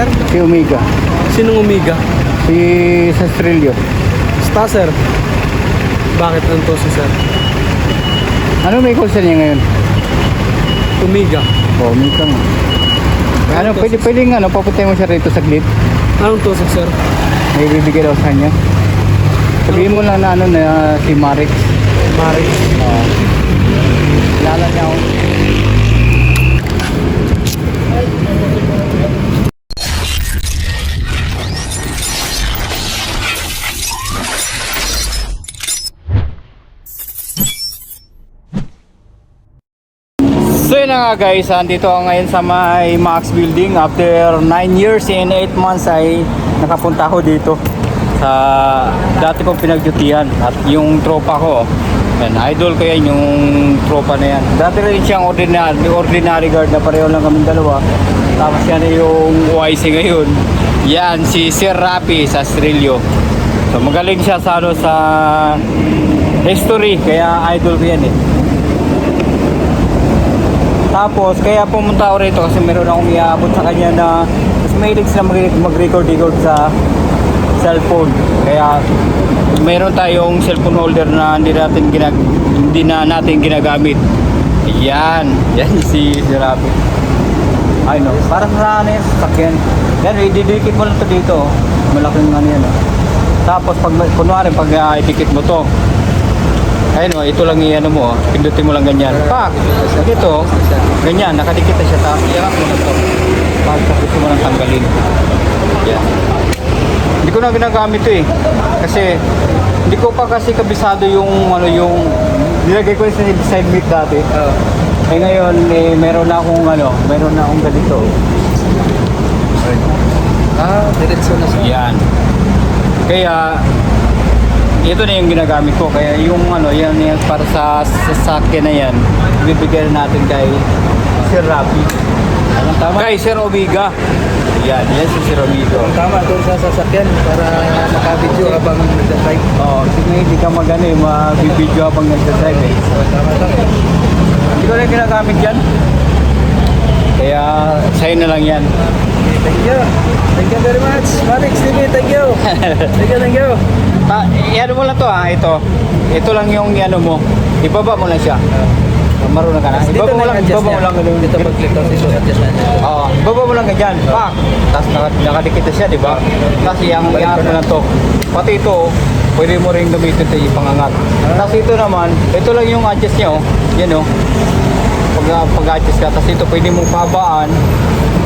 sir? Si Omega. Sinong Omega? Si Sastrilio. Sta, sir. Bakit nanto si sir? Ano may call sa niya ngayon? Omega. Oh, Omega nga. Ano, pwede, pwede nga, ano, papuntayin mo siya rito saglit. Anong tusok, sir? May bibigay daw sa kanya. Sabihin mo lang na ano na si Marek. Mari. Oo. Kilala niya ako. Na nga guys, andito ako ngayon sa may Max Building. After 9 years and 8 months ay nakapunta ako dito Sa dati kong pinagjutihan At yung tropa ko, yan, idol ko yan yung tropa na yan. Dati rin siyang ordinary, ordinary guard na pareho lang kami dalawa. Tapos yan yung YC ngayon. Yan, si Sir Rapi sa Astrillo So magaling siya sa, ano, sa history, kaya idol ko yan eh tapos, kaya pumunta ako rito kasi meron akong iabot sa kanya na mas mahilig sila mag- mag-record-record sa cellphone. Kaya, meron tayong cellphone holder na hindi natin ginag hindi na natin ginagamit. Yan. Yan si, si Rabi. Ay no, para sa ano yan, sasakyan. Yan, ididikit mo lang to dito. Malaking ano yan. oh. Tapos, pag, kunwari, pag uh, idikit mo to, Ayun o, ito lang i-ano mo, oh. pindutin mo lang ganyan. Pak! Ito, ganyan, nakadikit na siya. Tapos, iyak mo na to. Pag gusto mo nang tanggalin. Yan. Hindi ko na ginagamit to eh. Kasi, hindi ko pa kasi kabisado yung, ano, yung, nilagay ko sa side mic dati. Oo. Eh ngayon, eh, meron na akong, ano, meron na akong ganito. Ah, diretso na siya. Yan. Kaya ito na yung ginagamit ko. Kaya yung ano, yan, yan para sa sasakyan na yan, bibigyan natin kay Sir Rafi. Anong tama? Kay Sir Omega. Yan, yan si Sir Omega. Tama doon sa sasakyan para makabidyo habang nagdadrive. Oo, oh, sige, hindi ka magano eh, mabibidyo habang nagdadrive eh. Tama, tama. Hindi ko na ginagamit yan. Kaya sa'yo na lang yan. Thank you. Thank you very much. Marix TV, thank you. Thank you, thank you. Ta, ano mo lang to ha, ito. Ito lang yung ano mo. Ibaba mo lang siya. Marunong ka na. Ibaba mo lang, adjust ibaba mo lang ganun. Dito pag-click to, dito adjust na niya. Oo, ibaba mo lang ganyan. Pak! Tapos naka, nakadikit na siya, di ba? Tapos yung na. lang to. Pati ito, pwede mo rin gamitin ito yung pangangat. Tapos ito naman, ito lang yung adjust niya, oh. Yan, oh. Pag, pag-adjust ka, tapos ito pwede mong pabaan.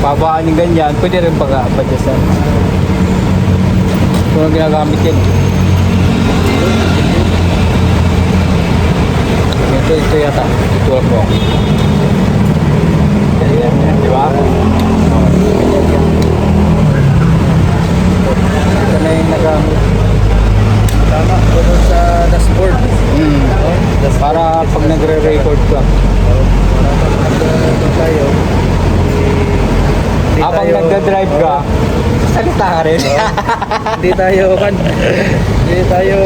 Pabaan yung ganyan, pwede rin pag-adjust yan. Ito lang ginagamit yan. Ito, ito yata. Ito ako. Yan, yan, di ba? Ito na yung nagamit. Tama, doon sa dashboard. Hmm. Para pag nagre-record ka. Tayo. Hindi Habang tayo- nagda-drive ka, rin. Hindi tayo kan hindi tayo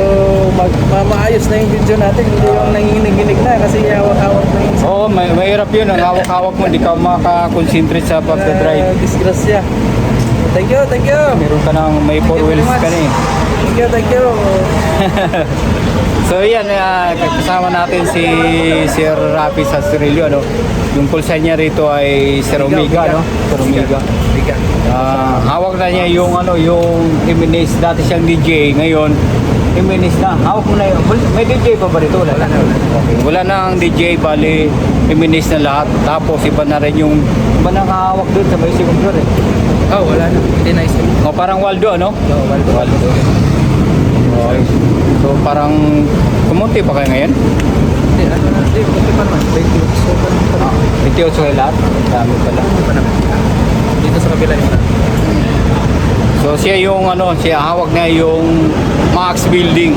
mag ma- maayos na yung video natin hindi yung nanginginig na kasi hawak-hawak na yung Oo, may, mahirap yun. Ang hawak-hawak mo, hindi ka makakonsentrate sa pagda-drive. Ah, disgrasya thank you thank you Meron ka ng may four wheels ka na eh. thank you thank you So yan, uh, kasama natin si Sir Rafi sa Cirillo, ano? Yung sign niya rito ay Sir Omega, no? Sir Omega. Biga. Ah, hawak na niya yung ano, yung Imenes. Dati siyang DJ, ngayon Imenes na. Hawak mo na yun. May DJ pa ba dito? Wala na. Okay. Wala na ang DJ, bali Imenes na lahat. Tapos iba na rin yung iba na hawak doon sa may floor eh. oh wala na hindi na isip O parang Waldo, ano? oh Waldo Waldo. Okay. So parang kumunti pa kayo ngayon? hindi ano na hindi okay pa naman 20 so pa naman Ah, 28 kayo lahat? Dami pala. pa naman dito sa kabila yung So siya yung ano, siya hawak niya yung Max Building.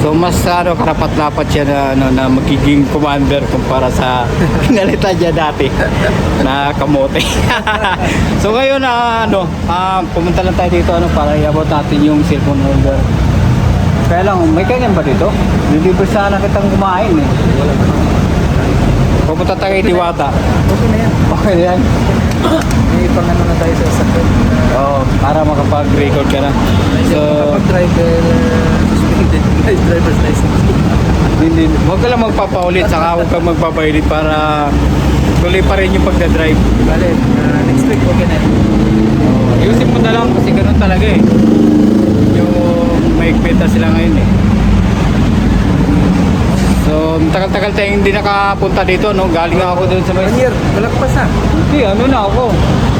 So mas ano karapat-dapat siya na ano, na magiging commander kumpara sa pinalitan niya dati na kamote. so ngayon na ano, ah, pumunta lang tayo dito ano para iabot natin yung cellphone holder. Kaya lang, may ganyan ba dito? Deliver sana kitang kumain eh. Pupunta tayo kay Diwata. okay na yan Okay na yan. May pang ano na tayo sa sakit. Oo, para makapag-record ka na. So, kapag driver, suspended driver's license. hindi, huwag ka lang magpapaulit, saka huwag kang magpapaulit para tuloy pa rin yung pagdadrive. Bale, ah, next week okay na. yun. Ayusin mo na lang kasi ganun talaga eh. Yung maigpit na sila ngayon eh. So, tagal-tagal tayong hindi nakapunta dito, no? Galing ako doon sa may... One year, malagpas na. Hindi, ano na ako.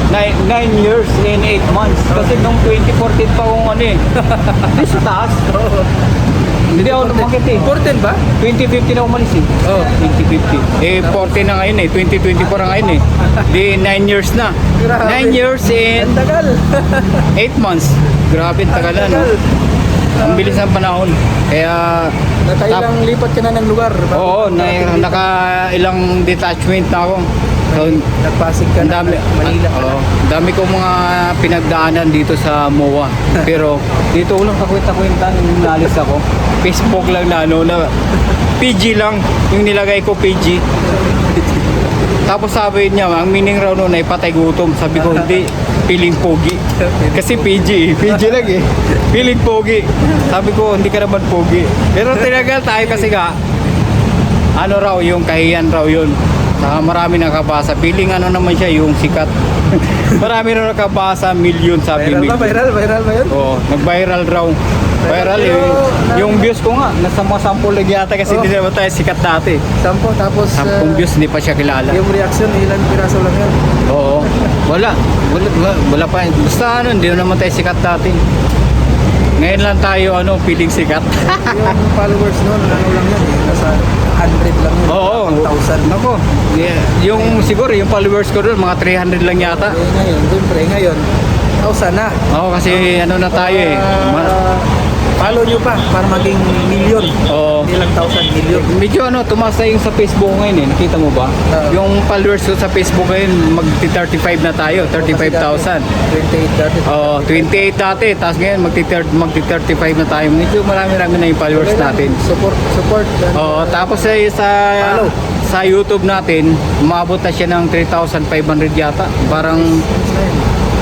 9 years and 8 months. Kasi nung 2014 pa akong ano eh. Hindi sa taas. Hindi ako lumakit eh. 14 ba? 2015 na umalis eh. Oo. 2050. Eh, 14 na ngayon eh. 2024 na ngayon eh. Di, 9 years na. Grabe. 9 years and Ang tagal. 8 months. Grabe, tagal na, no? Ang bilis ng panahon. Kaya, Nakailang lipat ka na ng lugar. oo, na, nakapili. naka ilang detachment na ako. So, Nagpasig ka ang na. dami, Manila. oo, dami kong mga pinagdaanan dito sa MOA. Pero dito ulang kakwenta-kwenta nung nalis ako. Facebook lang na ano na PG lang yung nilagay ko PG. Tapos sabi niya, ang meaning raw noon ay patay gutom. Sabi ko, hindi, piling pogi. Kasi PG, eh. PG lang eh. Piling pogi. Sabi ko, hindi ka naman pogi. Pero tinagal tayo kasi nga, ano raw, yung kahiyan raw yun. Saka marami nakabasa. Piling ano naman siya, yung sikat. marami na nakabasa, million sabi Viral ba? million. Viral? Viral ba yun? Oo, nag-viral raw. Viral eh. Pero, na- Yung views ko nga, nasa mga sample lang yata kasi Oo. hindi naman tayo sikat dati. Sampo, tapos Sampung ah, views, hindi pa siya kilala. yung reaction, ilan piraso lang yun. Oo. Wala. Wala, wala, wala pa. Basta ano, hindi naman tayo sikat dati. Ngayon lang tayo, ano, feeling sikat. yung followers noon, ano lang yun, eh, nasa 100 lang yun. Oo. 1,000. Nako. Yeah. Yung siguro, yung followers ko doon, mga 300 lang yata. Eh, ngayon, siyempre, ngayon, 1,000 na. Oo, kasi ano na tayo eh. Ma- Ah, follow nyo pa para maging million. Oo. Hindi lang 1,000 million. Medyo ano, tumaas na yung sa Facebook ngayon eh. Nakita mo ba? Oo. Yung followers ko sa Facebook ngayon, mag-35 na tayo. 35,000. 28, 30. Oo, 28 dati. Tapos ngayon, magti-35 na tayo. Medyo marami-rami na yung followers natin. Support, support. Oo, tapos ay sa Follow. sa YouTube natin, umabot na siya ng 3,500 yata. Parang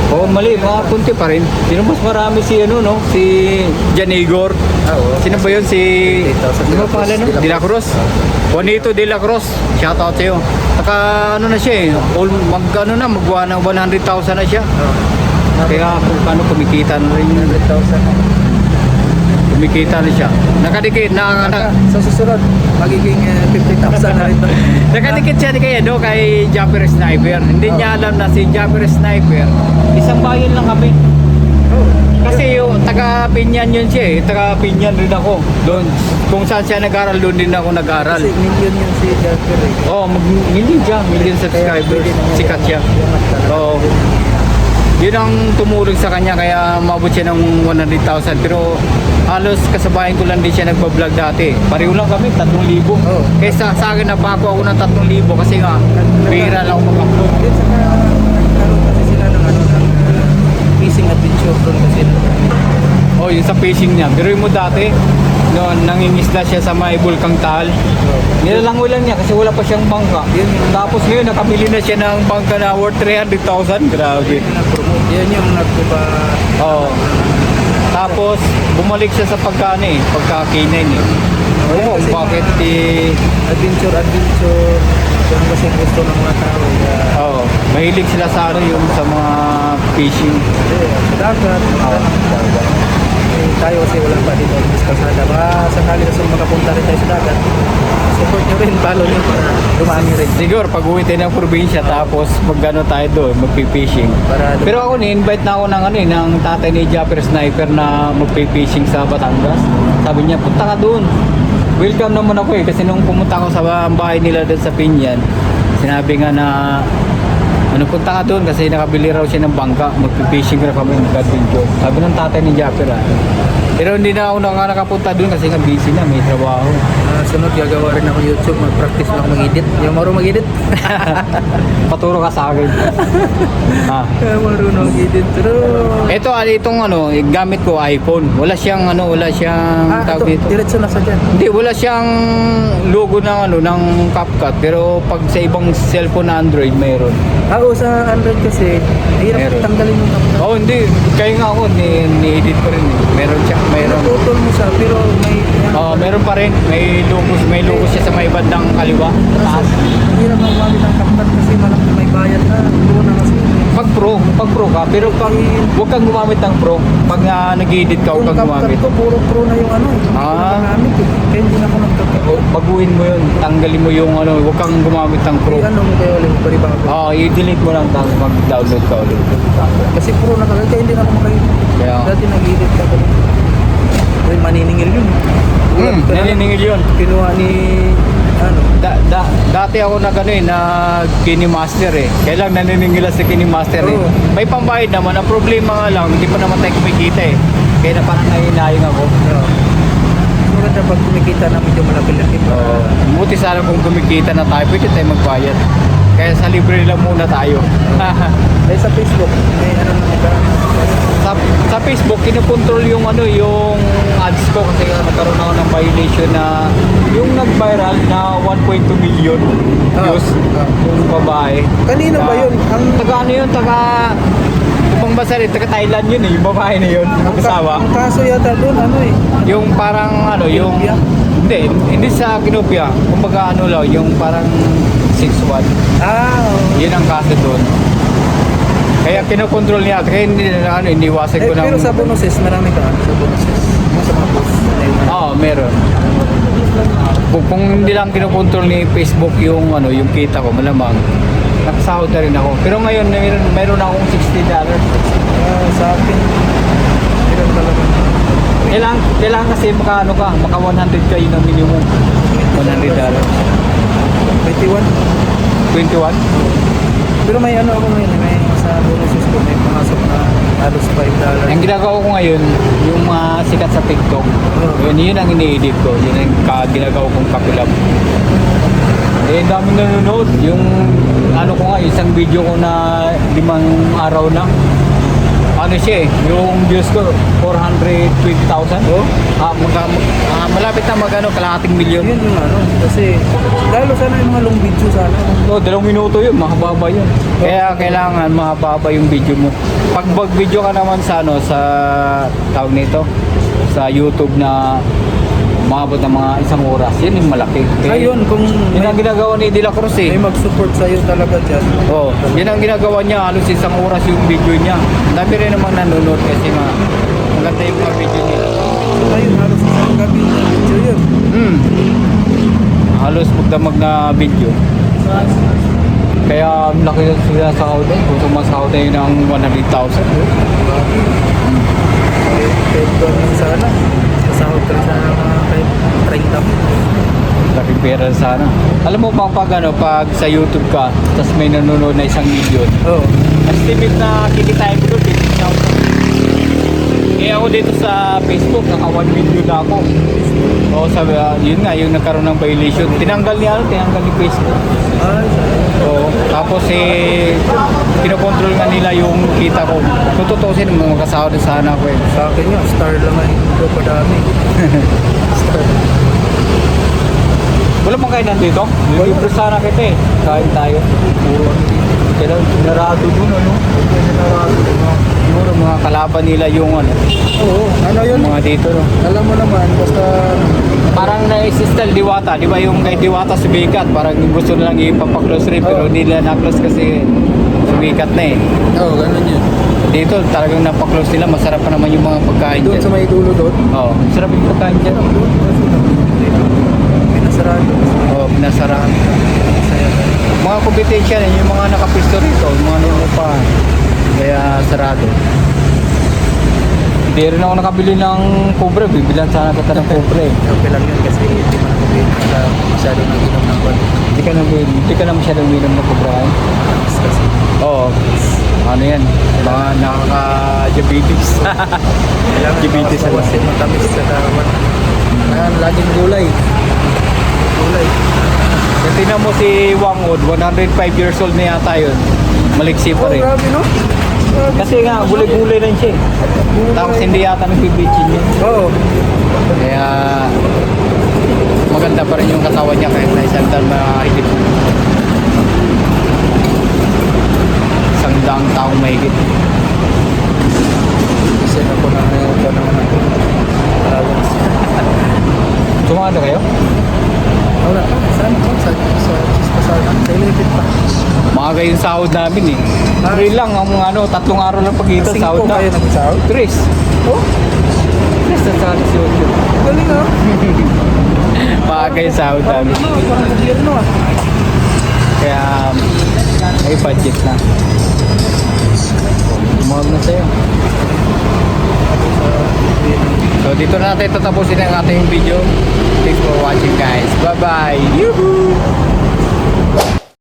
Oh, mali, mga kunti pa rin. Sino mas marami si ano no? Si Jan Igor. Ah, oo. Sino ba yun? Si 28,000 Ano ba pangalan no? De La Cruz. Juanito De La Cruz. Shout out sa'yo. Saka ano na siya eh. All, mag ano na, ng 100,000 na siya. Oh. Kaya kung paano kumikita na rin. 100,000. Kumikita na siya. Nakadikit na, na Sa susunod, magiging eh, 50,000 na rin. Nakadikit siya ni kay, ano, kay Japper Sniper. Hindi niya alam na si Japper Sniper, isang bayan lang kami. Oh. Kasi yung taga Pinyan yun siya eh. Taga Pinyan rin ako. Doon, kung saan siya nag-aral, doon din ako nag-aral. Kasi million yun si Jasper eh. Oo, oh, million siya. Million subscribers. Sikat siya. iangat talaga. Yun ang tumulong sa kanya kaya mabot siya ng 100,000 pero halos kasabayan ko lang din siya nagpa-vlog dati. Pareho lang kami, 3,000. Oo. Kaysa sa akin napako ako ng 3,000 kasi nga bihira lang ako mag-upload. Nagkaroon kasi sila ng ano ng uh, fishing adventure doon kasi. Oh, yung sa fishing niya. Pero mo dati, noon nangingisda siya sa may Bulkang Taal. Nilalangoy lang niya kasi wala pa siyang bangka. Yun Tapos ngayon nakabili na siya ng bangka na worth 300,000. Grabe. Yun yung nag-promote. Yun yung nagpa Oo. Tapos bumalik siya sa pagkano eh, pagka-K9 eh. Oo, kasi bakit eh, adventure, adventure. Yung kasi gusto ng mga tao. Oo, mahilig sila sa ano yung sa mga fishing. sa dagat. Oo. Tayo kasi wala pa dito sa kalsada. Baka sakali na sila makapunta rin tayo sa dagat. Support nyo rin, follow nyo para dumami rin. Siguro pag uwi tayo ng probinsya tapos magano tayo doon, magpi-fishing. Para Pero ako ni-invite na ako ng ano eh, ng tatay ni Japper Sniper na magpi-fishing sa Batangas. Sabi niya, punta ka doon. Welcome naman ako eh, kasi nung pumunta ako sa bahay nila doon sa Pinyan, sinabi nga na ano punta ka doon kasi nakabili raw siya ng bangka, magpi-fishing raw kami ng adventure. Sabi ng tatay ni Japper ah. Pero hindi na ako naka- nakapunta doon kasi nga busy na, may trabaho. Ah, sunod, gagawa rin ako YouTube. Mag-practice lang mag-edit. Yung marunong mag-edit. Paturo ka sa akin. ah. Kaya marunong mag-edit. Pero... Ito, ah, itong ano, gamit ko iPhone. Wala siyang ano, wala siyang Ah, tawag ito, dito. diretso na sa dyan. Hindi, wala siyang logo ng ano, ng CapCut. Pero pag sa ibang cellphone na Android, mayroon. Ah, oo, sa Android kasi, hirap Meron. tanggalin yung kapta. Oh, hindi. Kaya nga ako, ni, ni-edit ko rin. Meron siya, mayroon. Pinaputol mo siya, pero may... Oh, meron pa rin. May logo, may logo siya sa may bandang kaliwa. Taas. Ang hirap ang gumamit ng kaptat kasi malaki may bayad na. Buo na kasi. Pag pro, pag pro ka, pero pag huwag kang gumamit ng pro. Pag uh, nag-edit ka, huwag Yung kang gumamit. ko, puro pro na yung ano eh. Hindi ko Ah. na nagamit eh. Kaya hindi na ako nagkakit. O, baguhin mo yun. Tanggalin mo yung ano, huwag kang gumamit ng pro. Ano mo kayo ulit, paribago. Oh, i-delete mo lang tapos mag-download ka ulit. Kasi pro na kagad, kaya hindi na ako makain. Kaya, Dati nag-edit ka ko. Maniningil yun. Lang. naniningil yun. Kinuha ni... Ano? Da, da, dati ako na ano eh, na Kinimaster eh. Kaya lang naniningila sa Kinimaster eh. Oo. May pambayad naman. Ang problema nga lang, hindi pa naman tayo kumikita eh. Kaya na parang nahinayang ako. Yeah. Maganda pag kumikita na medyo malaki-laki pa. Oo. Buti sana kung kumikita na tayo, pwede tayo magbayad. Kaya sa libre lang muna tayo. Ay sa Facebook, may ano na nagkaroon. sa, sa Facebook, kinokontrol yung ano, yung ads ko kasi nagkaroon ako ng violation na yung nag-viral na 1.2 million views Ah. yung babae. Kanino ba Na- yun? Ang Taga ano yun, taga Ibang bansa rin, taga Thailand yun eh, yung babae na yun, ang, ka- mag-asawa. ang kaso yata doon, ano eh. Yung parang ano, yung... Hindi, hindi sa kinopia. Kumbaga ano lang, yung parang 6'1". Ah, oo. Yun ang kaso doon. Kaya kinokontrol niya, kaya hindi ano, iniwasan eh, ko ng... pero sa bonuses, marami ka ano, sa bonuses. Yung sa mga posts. Oo, meron. Kung, kung hindi lang kinokontrol ni Facebook yung ano, yung kita ko, malamang nakasahod na rin ako. Pero ngayon, meron, meron akong 60 dollars. Ah, sa akin, meron talaga. Kailangan, kailangan kasi maka, ano ka, maka 100 kayo ng minimum. 100 dollars. 21. 21? Pero may ano ako ngayon, may sa bonuses ko, may pumasok na halos 5 dollars. Ang ginagawa ko ngayon, yung mga sikat sa TikTok, yun, yun ang ini-edit ko. Yun ang ka- ginagawa kong kapilap. Eh, dami nanonood. Yung ano ko nga, isang video ko na limang araw na. Ano siya eh, yung views ko, 420,000. Oh? Ah, magka, ah, malapit na magano, kalahating milyon. Yun yung ano, kasi lalo sana yung mga long video sana. No, dalawang minuto yun, mahaba yun. Kaya kailangan mahaba yung video mo. Pag mag-video ka naman sa ano, sa tawag nito, sa YouTube na umabot ng mga isang oras, yun yung malaki. Kaya Ayun, kung Yun ang ginagawa ni De La Cruz eh. may mag-support sa'yo talaga dyan. Oh, yun ang ginagawa niya, halos isang oras yung video niya. Dami rin naman nanonood kasi nga maganda yung mga video niya. Ayun, halos isang gabi na video yun. Hmm. Halos magdamag na video. Kaya laki na sila sa out eh. Kung sumasahod na yun ng 100,000. Kahit kahit doon lang sana. Ka sana mga kahit 30 mo. Laking pera sana. Alam mo pa pag ano, pag sa YouTube ka, tapos may nanonood na isang million, Oo. estimate na kikitain mo doon, 50,000. Eh ako dito sa Facebook, naka 1 million na ako. Oo, sabi, ah, yun nga, yung nagkaroon ng violation. Tinanggal niya, ano, tinanggal ni Facebook. Ay, Oo. Tapos eh, kinokontrol nga nila yung kita ko. Kung tutusin, magkasahod na sana ako eh. sa akin yun, star lang ay hindi pa dami. star. Wala bang kainan dito? Libre sana kita eh. Kain tayo. Puro ano. Kailan narado dun ano? Narado dun. Siguro mga kalaban nila yung ano. Oo, ano yun? Mga dito no. Alam mo naman, basta Parang naisistal Diwata. Di ba yung kay Diwata sumikat? Parang gusto na lang ipapaklose rin. Pero hindi nila na-close kasi sumikat na eh. Oo, ganun yun. Dito talagang napaklose nila. Masarap pa naman yung mga pagkain Doon dyan. sa may dulo doon. Oo. Masarap yung pagkain dyan. Pinasarado. Oo, ka. Mga kompetensya rin, yung mga nakapisto rito, yung mga nangungupahan. Kaya sarado. Hindi rin ako nakabili ng kubre. Bibilan sana kita ng kubre. Okay lang yun kasi hindi mo nakabili sa masyado ng kwan. Hindi ka na, hindi ka na masyadong minom ng kubre. eh? Kasi Oo. Ano yan? Mga nakaka-diabetes. kailangan Diabetes, ano? bawas-bawasin matamis sa dawan. Ayan, laging gulay. kulay. Kung tingnan mo si Wangwood, 105 years old na yata yun. Maliksi pa Oh, rin. grabe no? Grabe. Kasi nga, gulay-gulay rin siya eh. Tapos hindi yata nagbibitchin yun. Oo. Kaya maganda pa rin yung katawan niya kahit na isang taon mahigit. Isang daang taong mahigit. Kasi na po na ako. Allowance. Sumado kayo? Wala. Saan po? Sa, sa, sa, sa, sa ilipit pa. Maaga yung sahod namin eh. Three lang, ang mga ano, tatlong araw lang Singko sahod na. kayo nag-sahod? Tres. Oh, Tres na sahod si Ocho. galing ah. Parang gobyerno ah. Kaya may budget na. Tumawag na sa'yo. So dito na natin tatapusin ang ating video. Thanks for watching guys. Bye bye. Yoo-hoo!